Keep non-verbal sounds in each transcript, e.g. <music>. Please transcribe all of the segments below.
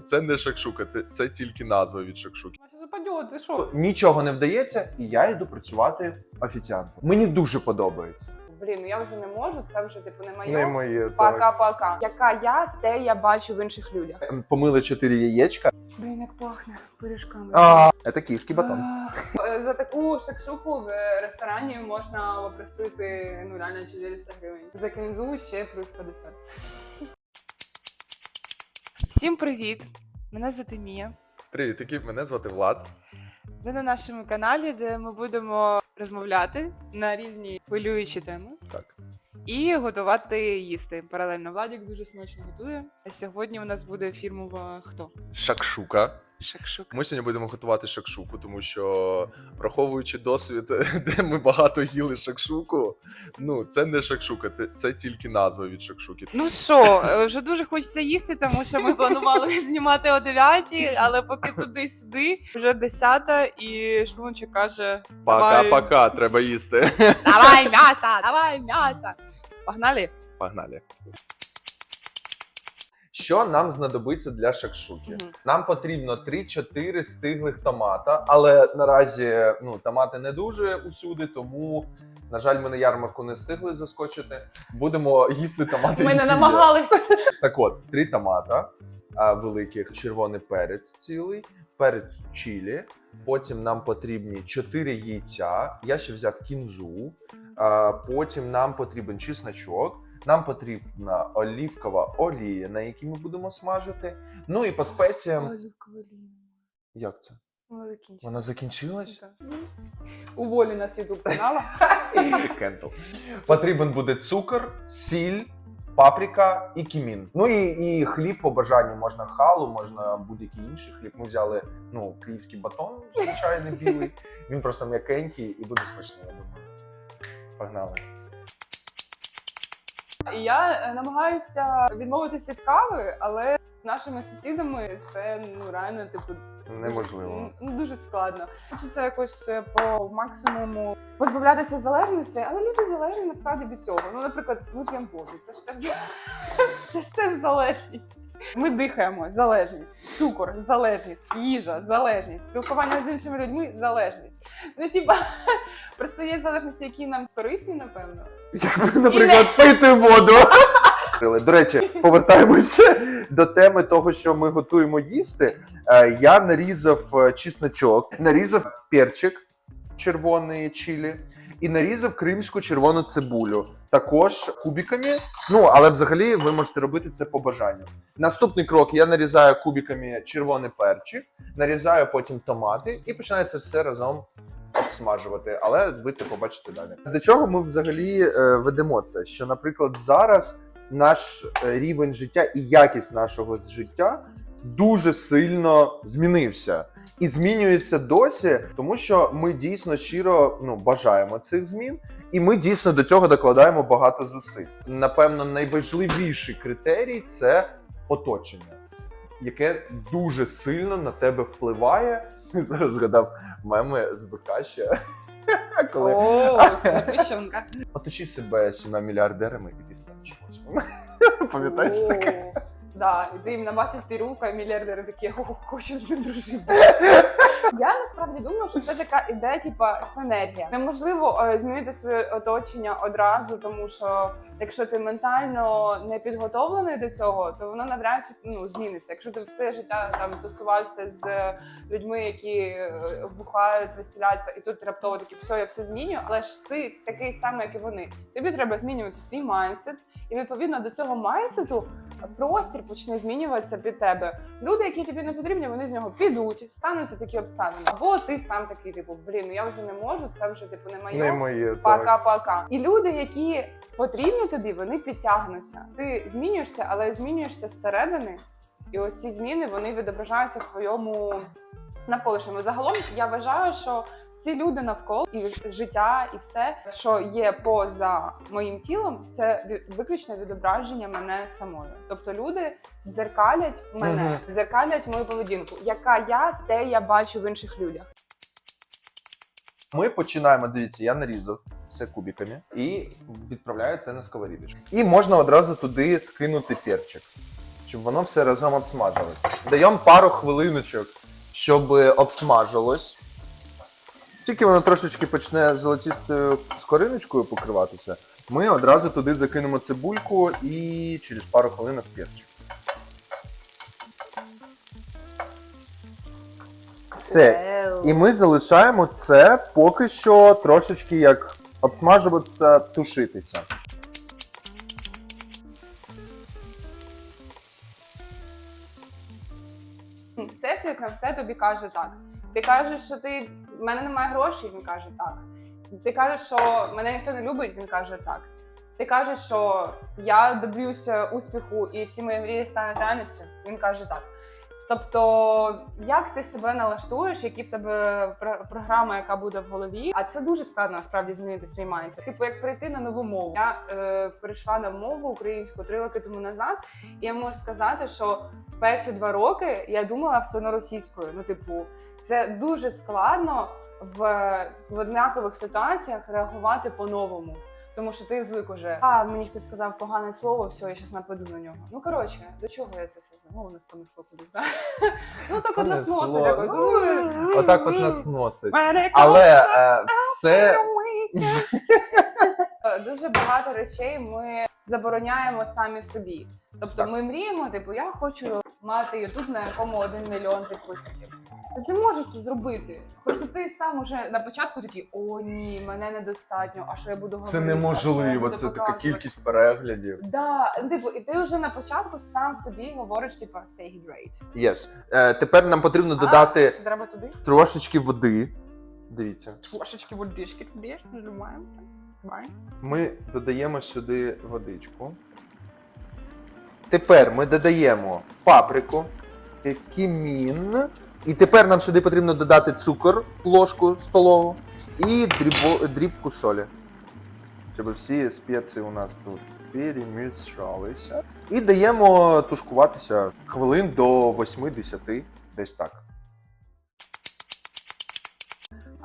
Це не шакшука, це тільки назва від шакшуки. Ти що? Нічого не вдається, і я йду працювати офіціантом. Мені дуже подобається. Блін, ну я вже не можу, це вже типу не моє. Не моє. Пока-пока. Яка я, те я бачу в інших людях. Помили чотири яєчка. Блін, як пахне пиріжками. А, це київський батон. За таку шакшуку в ресторані можна попросити ну реально 400 гривень. За кінзу ще плюс 50. Всім привіт! Мене звати Мія. Привіт, таки мене звати Влад. Ви на нашому каналі, де ми будемо розмовляти на різні хвилюючі теми Так. і готувати їсти. Паралельно Владік дуже смачно готує. А сьогодні у нас буде фірмова хто? Шакшука. Шакшука. Ми сьогодні будемо готувати шакшуку, тому що, враховуючи досвід, <laughs> де ми багато їли шакшуку, ну це не шакшука, це тільки назва від шакшуки. Ну що, е, вже дуже хочеться їсти, тому що ми планували <laughs> знімати о 9, але поки туди-сюди, вже 10 і шлунчик каже: давай, Пока-пока, треба їсти. давай м'ясо, давай м'ясо. Погнали? Погнали. Що нам знадобиться для шакшуки? Мгм. Нам потрібно 3-4 стиглих томата, але наразі ну, томати не дуже усюди, тому, на жаль, ми на ярмарку не встигли заскочити. Будемо їсти томати. Ми не намагались. <laughs> Так от, три томата великих, червоний перець цілий, перець чилі. Потім нам потрібні 4 яйця. Я ще взяв кінзу. Потім нам потрібен чесночок. Нам потрібна олівкова олія, на якій ми будемо смажити. Ну і по спеціям. Як це? Вона закінчилась? Уволі нас ютуб канала. <laughs> Cancel. Потрібен буде цукор, сіль, паприка і кімін. Ну і, і хліб по бажанню можна халу, можна будь-який інший хліб. Ми взяли ну, київський батон, звичайний білий. Він просто м'якенький і буде смачний. я думаю. Погнали. І я е, намагаюся відмовитися від кави, але з нашими сусідами це ну реально типу Неможливо. Дуже, ну, дуже складно. Хочеться якось е, по максимуму позбавлятися залежності, але люди залежні насправді від цього. Ну, наприклад, п'ємо воду. Це ж теж <laughs> це ж теж залежність. Ми дихаємо, залежність, цукор, залежність, їжа, залежність, спілкування з іншими людьми, залежність. Ну, типа, <laughs> просто є залежності, які нам корисні, напевно. Якби, наприклад, пити воду. <laughs> До речі, повертаємося до теми того, що ми готуємо їсти. Е, Я нарізав е, чесночок, нарізав перчик червоний чилі і нарізав кримську червону цибулю. Також кубиками. Ну, але взагалі ви можете робити це по бажанню. Наступний крок: я нарізаю кубиками червоний перчик, нарізаю потім томати і починаю це все разом обсмажувати. Але ви це побачите далі. До чого ми взагалі е, ведемо це? Що, наприклад, зараз наш е, рівень життя і якість нашого життя дуже сильно змінився. І змінюється досі, тому що ми дійсно щиро ну, бажаємо цих змін, і ми дійсно до цього докладаємо багато зусиль. Напевно, найважливіший критерій це оточення, яке дуже сильно на тебе впливає. <laughs> Зараз згадав меми з ВК ще. <laughs> Коли О, <laughs> запрещенка. оточи себе сіма мільярдерами і ти станеш. Пам'ятаєш таке? Да, і ти їм на масі спірулка, і мільярдери такі, о, хочу з ним дружити. Я насправді думаю, що це така ідея, типа синергія. Неможливо е, змінити своє оточення одразу, тому що якщо ти ментально не підготовлений до цього, то воно навряд чи ну, зміниться. Якщо ти все життя там тусувався з людьми, які е, бухають, веселяться, і тут раптово такі все, я все змінюю, але ж ти такий самий, як і вони. Тобі треба змінювати свій майндсет, і відповідно до цього майндсету простір почне змінюватися під тебе. Люди, які тобі не потрібні, вони з нього підуть, стануться такі обставини. Або ти сам такий, типу, блін, ну я вже не можу, це вже типу не моє. Не моє так. Пока-пока. І люди, які потрібні тобі, вони підтягнуться. Ти змінюєшся, але змінюєшся зсередини. І ось ці зміни вони відображаються в твоєму навколишньому. Загалом я вважаю, що всі люди навколо і життя, і все, що є поза моїм тілом, це виключне відображення мене самою. Тобто люди дзеркалять мене, Мгм. дзеркалять мою поведінку. Яка я, те я бачу в інших людях. Ми починаємо. Дивіться, я нарізав все кубиками і відправляю це на сковорідочку. І можна одразу туди скинути перчик. щоб воно все разом обсмажилось. Даємо пару хвилиночок, щоб обсмажилось. Тільки воно трошечки почне золотістою скориночкою покриватися, ми одразу туди закинемо цибульку і через пару хвилинок перчик. Все. І ми залишаємо це поки що трошечки як обсмажуватися, тушитися. Всесвіт на все тобі каже так. Ти кажеш, що ти в мене немає грошей, він каже так. Ти кажеш, що мене ніхто не любить, він каже так. Ти кажеш, що я доб'юся успіху і всі мої мрії стануть реальністю, він каже так. Тобто, як ти себе налаштуєш, які в тебе про- програма, яка буде в голові, а це дуже складно насправді змінити свій майндсет. Типу, як перейти на нову мову. Я е, перейшла на мову українську три роки тому назад, і я можу сказати, що перші два роки я думала все одно російською. Ну, типу, це дуже складно в, в однакових ситуаціях реагувати по-новому. Тому що ти звик уже. А мені хтось сказав погане слово, все, я зараз нападу на нього. Ну коротше, до чого я це все Ну, нас понесло кудись, да? <laughs> Ну так от нас носить. Отак от нас носить. Але е, все <laughs> дуже багато речей ми забороняємо самі собі. Тобто Так. ми мріємо, типу, я хочу мати Ютуб, на якому один мільйон підписників. Ти не можеш це зробити. Просто ти сам уже на початку такий, о ні, мене недостатньо, а що я буду говорити? це неможливо. Це така кількість переглядів. Да, ну, типу, і ти вже на початку сам собі говориш, типу, stay hydrated. Yes. Е, тепер нам потрібно додати А, треба туди. трошечки води. Дивіться, Трошечки водички туди, нажимаємо. Нажимаємо. ми додаємо сюди водичку. Тепер ми додаємо паприку, кімін. І тепер нам сюди потрібно додати цукор, ложку столову і дрібо, дрібку солі. Щоб всі спеції у нас тут перемішалися. І даємо тушкуватися хвилин до 8-10, десь так.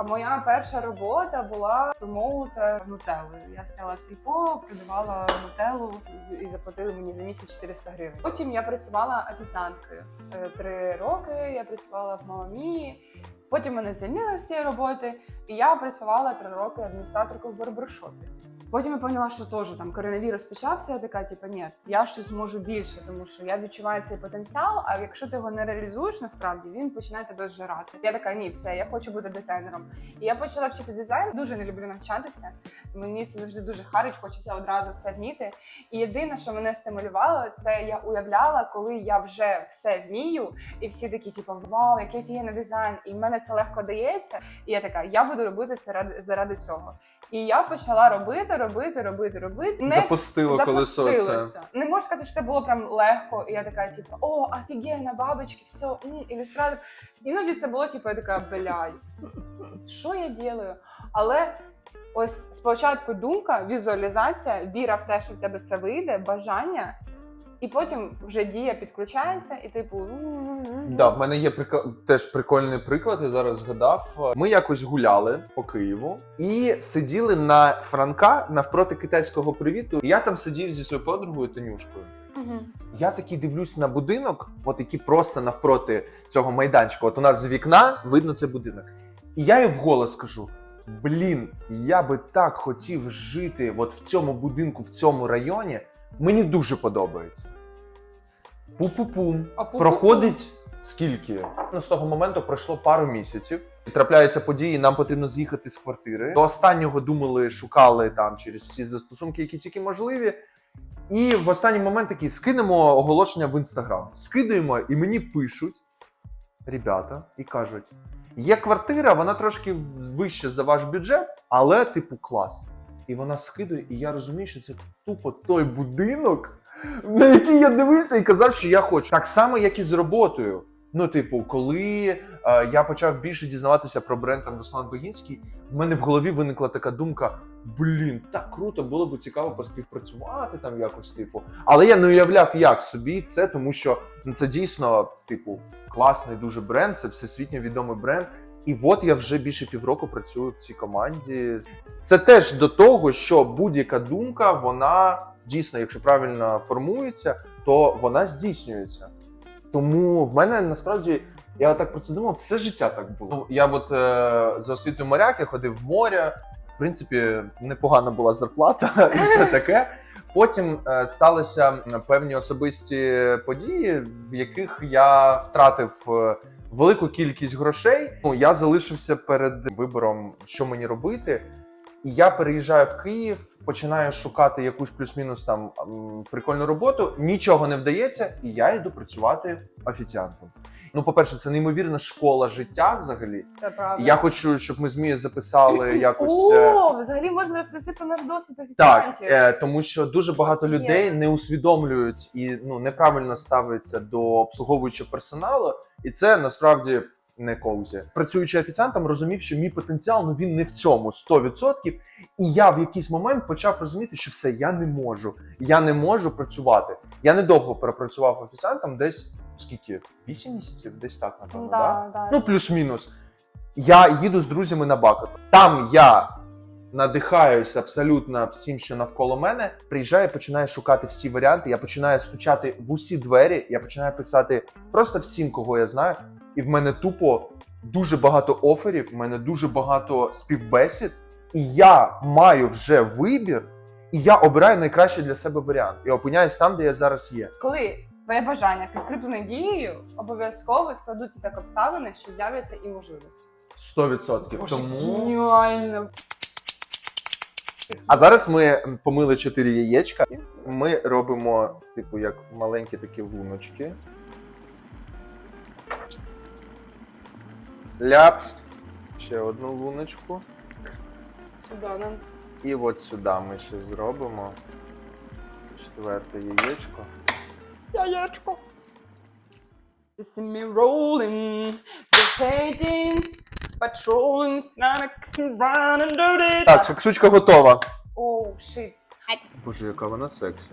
А моя перша робота була промоутер нутелли. Я стояла в сільпо, продавала нутеллу і заплатили мені за місяць 400 гривень. Потім я працювала офіціанткою. Е, Три роки я працювала в мамі. Потім мене звільнили з цієї роботи, і я працювала три роки адміністраторкою в барбершопі. Потім я поняла, що теж там коронавірус почався. Я така, типу, ні, я щось можу більше, тому що я відчуваю цей потенціал. А якщо ти його не реалізуєш, насправді він починає тебе зжирати. Я така, ні, все, я хочу бути дизайнером. І я почала вчити дизайн. Дуже не люблю навчатися. Мені це завжди дуже харить, хочеться одразу все вміти. І єдине, що мене стимулювало, це я уявляла, коли я вже все вмію, і всі такі, типу, вау, який офігенний дизайн, і в мене це легко дається. І я така, я буду робити це заради цього. І я почала робити, робити, робити, робити. Не Запустило колесо це. Не можу сказати, що це було прям легко. І я така, типу, о, офігенно, бабочки, все, м, ілюстратор. Іноді це було, типу, я така, блядь, що я ділаю? Але ось спочатку думка, візуалізація, віра в те, що в тебе це вийде, бажання, і потім вже дія підключається, і типу. Да, в мене є прик... теж прикольний приклад, я зараз згадав. Ми якось гуляли по Києву і сиділи на Франка навпроти китайського привіту. Я там сидів зі своєю подругою Танюшкою. Мгм. Я такий дивлюсь на будинок, от який просто навпроти цього майданчика. От у нас з вікна видно цей будинок. І я їй вголос кажу: блін, я би так хотів жити от в цьому будинку, в цьому районі. Мені дуже подобається. Пу-пу-пум. Проходить скільки? Ну, з того моменту пройшло пару місяців. Трапляються події, нам потрібно з'їхати з квартири. До останнього думали, шукали там через всі застосунки, які тільки можливі. І в останній момент такий скинемо оголошення в інстаграм. Скидаємо, і мені пишуть ребята і кажуть: є квартира, вона трошки вище за ваш бюджет, але типу клас. І вона скидує, і я розумію, що це тупо той будинок, на який я дивився і казав, що я хочу. Так само, як і з роботою. Ну, типу, коли е, я почав більше дізнаватися про бренд там Руслан Богінський, в мене в голові виникла така думка: блін, так круто, було б цікаво поспівпрацювати там якось, типу. Але я не уявляв, як собі це, тому що ну, це дійсно, типу, класний дуже бренд, це всесвітньо відомий бренд. І от я вже більше півроку працюю в цій команді. Це теж до того, що будь-яка думка, вона дійсно, якщо правильно формується, то вона здійснюється. Тому в мене насправді я так про це думав, все життя так було. Ну, я от е, за освітою моряк, я ходив в море. В принципі, непогана була зарплата <laughs> і все таке. Потім е, сталися певні особисті події, в яких я втратив е, велику кількість грошей. Ну, я залишився перед вибором, що мені робити. І я переїжджаю в Київ, починаю шукати якусь плюс-мінус там прикольну роботу. Нічого не вдається, і я йду працювати офіціантом. Ну, по-перше, це неймовірна школа життя взагалі. Це правда. Я хочу, щоб ми з Мією записали <laughs> якось. е, О, взагалі можна розповісти про наш досвід Так, е, тому що дуже багато Є. людей не усвідомлюють і ну неправильно ставляться до обслуговуючого персоналу, і це насправді не коузі. Працюючи офіціантом, розумів, що мій потенціал ну він не в цьому 100%. І я в якийсь момент почав розуміти, що все, я не можу. Я не можу працювати. Я недовго пропрацював офіціантом, десь скільки? 8 місяців, десь так, напевно. Да? да, да. Ну, плюс-мінус. Я їду з друзями на Бакот. Там я надихаюся абсолютно всім, що навколо мене. Приїжджаю, починаю шукати всі варіанти. Я починаю стучати в усі двері. Я починаю писати просто всім, кого я знаю. І в мене тупо дуже багато оферів, в мене дуже багато співбесід. І я маю вже вибір, і я обираю найкращий для себе варіант. І опиняюсь там, де я зараз є. Коли твоє бажання підкріплене дією, обов'язково складуться так обставини, що з'являться і можливості. 100%. Боже, Тому геніально. А зараз ми помили 4 яєчка. Ми робимо, типу, як маленькі такі луночки. Ляпс. Ще одну луночку. Сюди нам. І от сюди ми ще зробимо. Четверте яєчко. Яєчко. You see me rolling, rotating, patrolling, snacks and do it. Так, шакшучка готова. Оу, шит. Боже, яка вона сексі.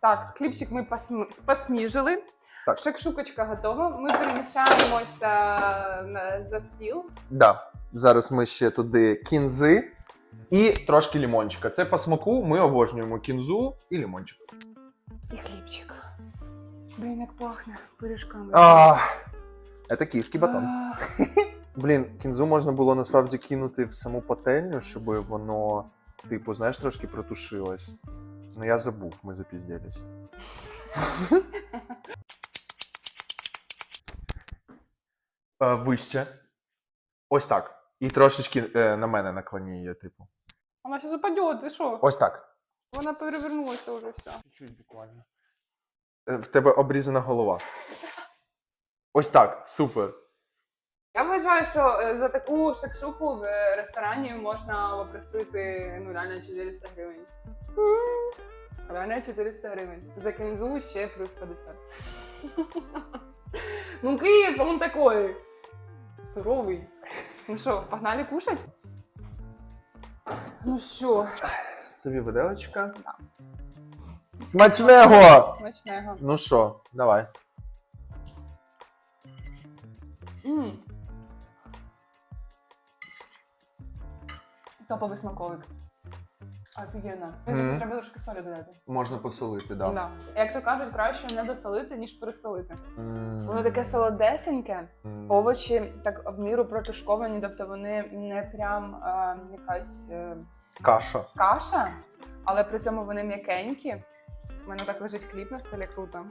Так, хлібчик ми посм- посніжили. Так. Шакшукочка готова. Ми переміщаємося на, за стіл. Да. Зараз ми ще туди кінзи і трошки лімончика. Це по смаку ми обожнюємо кінзу і лімончик. І хлібчик. Блін, як пахне пиріжками. А, це київський батон. Блін, кінзу можна було насправді кинути в саму пательню, щоб воно, типу, знаєш, трошки протушилось. Ну я забув, ми запізділись. <laughs> Вище. Ось так. І трошечки е, на мене наклоні її, типу. Вона зараз упаде, ти що? Ось так. Вона перевернулася вже все. Чуть буквально. Е, В тебе обрізана голова. Ось так, супер. Я вважаю, що е, за таку шакшуку в ресторані можна попросити ну реально 400 гривень. Реально 400 гривень. За кінзу ще плюс 50. Ну, Київ, он такой. Суровий. Ну що, погнали кушать? Ну що, Тобі виделочка. Да. Смачного! смачного. Ну що, давай. М. Топовий смаколик. Офігенно. Мгм. Мені треба трошки солі додати. Можна посолити, да. Да. Як то кажуть, краще не досолити, ніж пересолити. М. Воно таке солодесеньке, М. овочі так в міру протушковані, тобто вони не прям е, якась е, Каша. каша, але при цьому вони м'якенькі. У мене так лежить хліб на столі круто.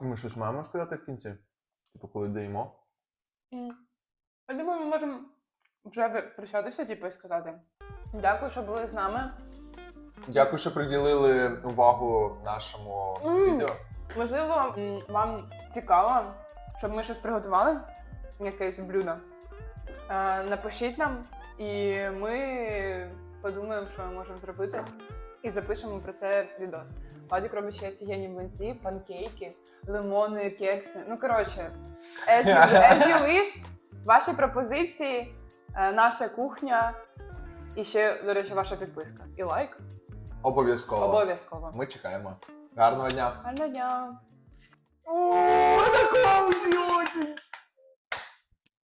Ми щось маємо сказати в кінці? Типу, коли даємо? М. Я думаю, ми можемо вже прощатися, типу, і сказати. Дякую, що були з нами. Дякую, що приділили увагу нашому М. відео. Можливо, м, вам цікаво, щоб ми щось приготували, якесь блюдо. Е, Напишіть нам, і ми подумаємо, що ми можемо зробити, і запишемо про це відос. Владик робить ще офігенні млинці, панкейки, лимони, кекси. Ну, коротше, as you, as you <laughs> wish, ваші пропозиції, наша кухня, і ще, до речі, ваша підписка. І лайк Обов'язково. обов'язково. Ми чекаємо. Гарного дня. Гарного дня! О, така!